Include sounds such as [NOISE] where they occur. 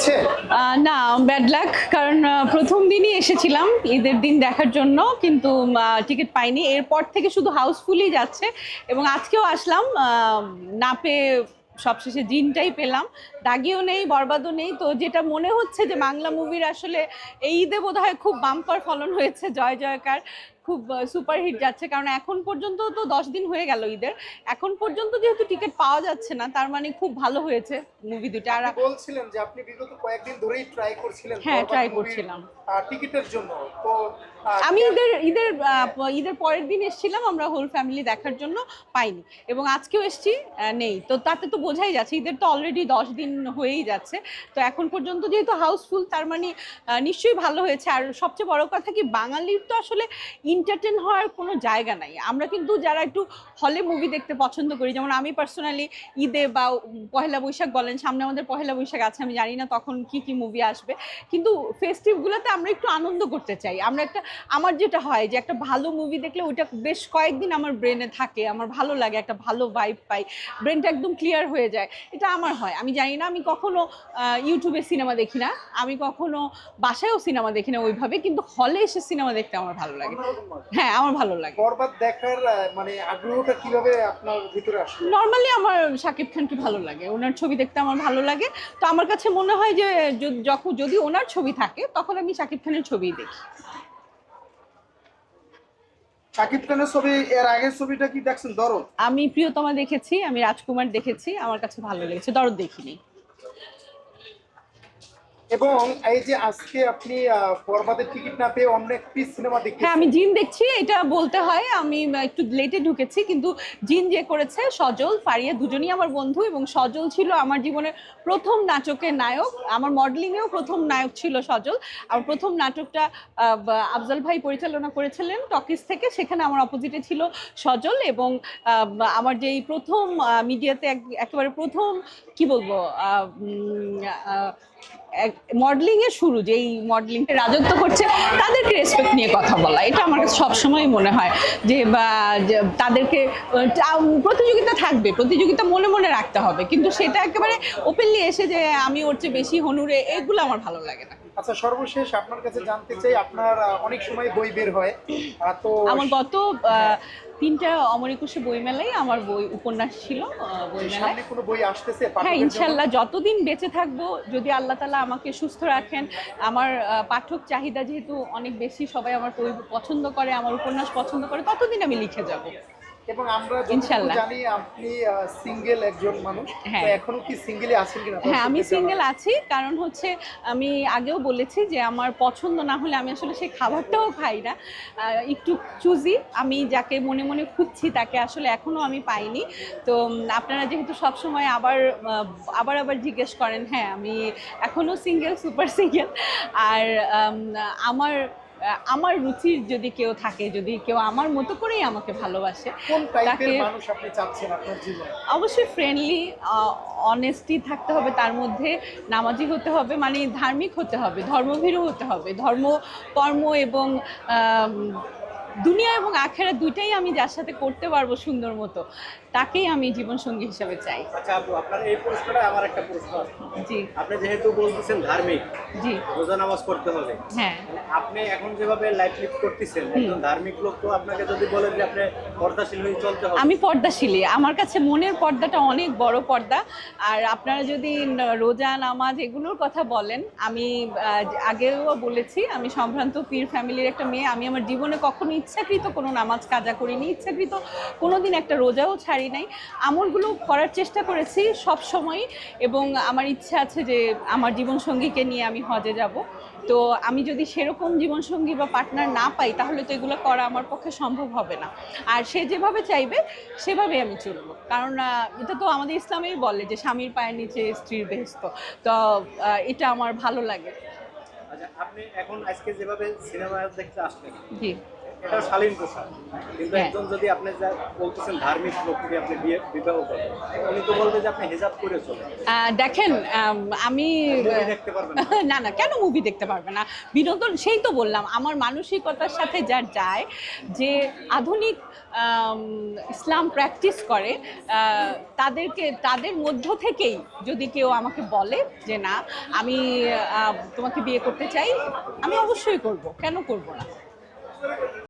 হয়েছে না bad luck কারণ প্রথম দিনই এসেছিলাম ঈদের দিন দেখার জন্য, কিন্তু টিকিট পাইনি। এরপর থেকে শুধু হাউসফুলই যাচ্ছে এবং আজকেও আসলাম না পেয়ে সবশেষে জিনটাই পেলাম। দাগিও নেই বরবাদও নেই। তো যেটা মনে হচ্ছে যে বাংলা মুভির আসলে এই ঈদে বোধ খুব বাম্পার ফলন হয়েছে জয় জয়কার। খুব সুপারহিট যাচ্ছে। কারণ এখন পর্যন্ত তো দশ দিন হয়ে গেল ঈদের। এখন পর্যন্ত যেহেতু টিকিট পাওয়া যাচ্ছে না তার মানে খুব ভালো হয়েছে মুভি দুটা আর বলছিলেন যে আপনি বিগত কয়েকদিন ধরেই ট্রাই করছিলেন হ্যাঁ, বরবাদ করছিলাম। টিকিটের জন্য। তো আমি ঈদের ঈদের ঈদের পরের দিন এসেছিলাম আমরা হোল ফ্যামিলি দেখার জন্য পাইনি। এবং আজকেও এসেছি নেই। তো তাতে তো বোঝাই যাচ্ছে, ঈদের তো অলরেডি দশ দিন হয়েই যাচ্ছে। তো এখন পর্যন্ত যেহেতু হাউসফুল তার মানে নিশ্চয়ই ভালো হয়েছে। আর সবচেয়ে বড় কথা কি, বাঙালির তো আসলে এন্টারটেন হওয়ার কোনো জায়গা নাই। আমরা কিন্তু যারা একটু হলে মুভি দেখতে পছন্দ করি, যেমন আমি পার্সোনালি ঈদে বা পহেলা বৈশাখ বলেন, সামনে আমাদের পহেলা বৈশাখ আছে, আমি জানি না তখন কি কি মুভি আসবে। কিন্তু ফেস্টিভগুলোতে আমরা একটু আনন্দ করতে চাই। আমরা একটা, আমার যেটা হয় যে, একটা ভালো মুভি দেখলে ওইটা বেশ কয়েকদিন আমার ব্রেনে থাকে, আমার ভালো লাগে, একটা ভালো ভাইব পাই। ব্রেনটা একদম ক্লিয়ার হয়ে যায়। এটা আমার হয়। আমি জানি না আমি কখনো ইউটিউবে সিনেমা দেখি না। আমি কখনো বাসায়ও সিনেমা দেখি না ওইভাবে কিন্তু হলে এসে সিনেমা দেখতে আমার ভালো লাগে। হ্যাঁ আমার ভালো লাগে। বরবাদ দেখার মানে আগ্রহটা কীভাবে আপনার ভিতরে আসলো? নর্মালি আমার শাকিব খানকে ভালো লাগে। ওনার ছবি দেখতে আমার ভালো লাগে। তো আমার কাছে মনে হয় যে যখন যদি ওনার ছবি থাকে তখন আমি শাকিব খানের ছবিই দেখি। শাকিব খানের ছবি, এর আগের ছবিটা কি দেখছেন? দরদ? আমি প্রিয়তমা দেখেছি, আমি রাজকুমার দেখেছি, আমার কাছে ভালো লেগেছে, দরদ দেখিনি। এবং এই যে আজকে আপনি বরবাদের টিকিট না পেয়ে অন্য একটি সিনেমা দেখতে হ্যাঁ আমি জিন দেখছি, এটা বলতে হয়, আমি একটু লেটে ঢুকেছি, কিন্তু জিন যে করেছে, সজল, ফারিয়া, দুজনই আমার বন্ধু এবং সজল ছিল আমার জীবনের প্রথম নাটকের নায়ক। আমার মডেলিংয়েও প্রথম নায়ক ছিল সজল। আমার প্রথম নাটকটা আফজাল ভাই পরিচালনা করেছিলেন টকিস থেকে, সেখানে আমার অপোজিটে ছিল সজল এবং আমার যেই প্রথম মিডিয়াতে একেবারে প্রথম, কি বলব মডেলিং এর শুরু যে যেই মডেলিংটা রাজত্ব করছে, তাদেরকে রেসপেক্ট নিয়ে কথা বলা। এটা আমার কাছে সবসময় মনে হয় যে, বা তাদেরকে প্রতিযোগিতা থাকবে, প্রতিযোগিতা মনে মনে রাখতে হবে। কিন্তু সেটা একেবারে ওপেনলি এসে যে, আমি ওর চেয়ে বেশি হনুরে, এগুলো আমার ভালো লাগে না। আচ্ছা সর্বশেষ আপনার কাছে জানতে চাই আপনার অনেক সময় বই বের হয় তো আমার গত তিনটা অমর একুশে বইমেলায় আমার বই উপন্যাস ছিল সামনে কোনো বই আসতেছে হ্যাঁ ইনশাল্লাহ যতদিন বেঁচে থাকব যদি আল্লাহ তালা আমাকে সুস্থ রাখেন আমার পাঠক চাহিদা যেহেতু অনেক বেশি সবাই আমার বই পছন্দ করে আমার উপন্যাস পছন্দ করে ততদিন আমি লিখে যাব। এবং আমরা যতটুকু ইনশাল্লাহ। জানি আপনি সিঙ্গেল একজন মানুষ। হ্যাঁ। তো এখনও কি সিঙ্গেলে আছেন কিনা? হ্যাঁ আমি সিঙ্গেল আছি। কারণ হচ্ছে আমি আগেও বলেছি যে আমার পছন্দ না হলে আমি আসলে সেই খাবারটাও খাই না। একটু চুজি আমি যাকে মনে মনে খুঁজছি তাকে আসলে এখনও আমি পাইনি। তো আপনারা যেহেতু সবসময় আবার আবার আবার জিজ্ঞেস করেন হ্যাঁ আমি এখনও সিঙ্গেল সুপার সিঙ্গেল আর আমার আমার রুচির যদি কেউ থাকে যদি কেউ আমার মতো করেই আমাকে ভালোবাসে কোন টাইপের তাকে- মানুষ আপনি চাচ্ছেন আপনার জীবনে? অবশ্যই ফ্রেন্ডলি অনেস্টি থাকতে হবে তার মধ্যে নামাজি হতে হবে মানে ধার্মিক হতে হবে ধর্মভীরু হতে হবে। ধর্ম কর্ম এবং দুনিয়া এবং আখেরা দুইটাই আমি যার সাথে করতে পারব সুন্দর মতো। তাকেই আমি জীবনসঙ্গী হিসেবে চাই। আচ্ছা আপু আপনার এই প্রশ্নটা আমার একটা প্রশ্ন আছে জি। আপনি যেহেতু বলতেছেন ধার্মিক জি। রোজা নামাজ পড়তে হবে। হ্যাঁ। আপনি এখন যেভাবে লাইফ লিড করতেছেন একজন ধার্মিক লোক তো আপনাকে যদি বলে যে আপনি পর্দাশীল হয়ে চলতে হবে। আমি পর্দাশীলী আমার কাছে মনের পর্দাটা অনেক বড় পর্দা। আর আপনারা যদি রোজা নামাজ এগুলোর কথা বলেন আমি আগেও বলেছি আমি সম্ভ্রান্ত পীর ফ্যামিলির একটা মেয়ে। আমি আমার জীবনে কখনো ইচ্ছাকৃত কোনো নামাজ কাজা করিনি। ইচ্ছাকৃত কোনোদিন একটা রোজাও ছাড়ি নাই। আমলগুলো করার চেষ্টা করেছি সব সময় এবং আমার ইচ্ছা আছে যে আমার জীবনসঙ্গীকে নিয়ে আমি হজে যাব। তো আমি যদি সেরকম জীবনসঙ্গী বা পার্টনার না পাই তাহলে তো এগুলো করা আমার পক্ষে সম্ভব হবে না। আর সে যেভাবে চাইবে সেভাবে আমি চলবো। কারণ এটা তো আমাদের ইসলামেই বলে যে স্বামীর পায়ের নিচে স্ত্রীর বেহেস্ত তো এটা আমার ভালো লাগে। আচ্ছা আপনি এখন আজকে যেভাবে সিনেমা দেখতে আসলেন জি। এটা শালীন পোশাক কিন্তু হ্যাঁ। একজন যদি আপনি যা বলতেছেন ধার্মিক লোককে আপনি বিয়ে বিবাহ করেন উনি তো বলবে যে আপনি হিজাব করে চলেন দেখেন আমি দেখতে পারবেন না। [LAUGHS] না কেন মুভি দেখতে পারবে না বিনোদন সেই তো বললাম আমার মানসিকতার সাথে যার যায় যে আধুনিক ইসলাম প্র্যাকটিস করে তাদেরকে তাদের মধ্য থেকেই যদি কেউ আমাকে বলে যে না আমি তোমাকে বিয়ে করতে চাই আমি অবশ্যই করব কেন করব না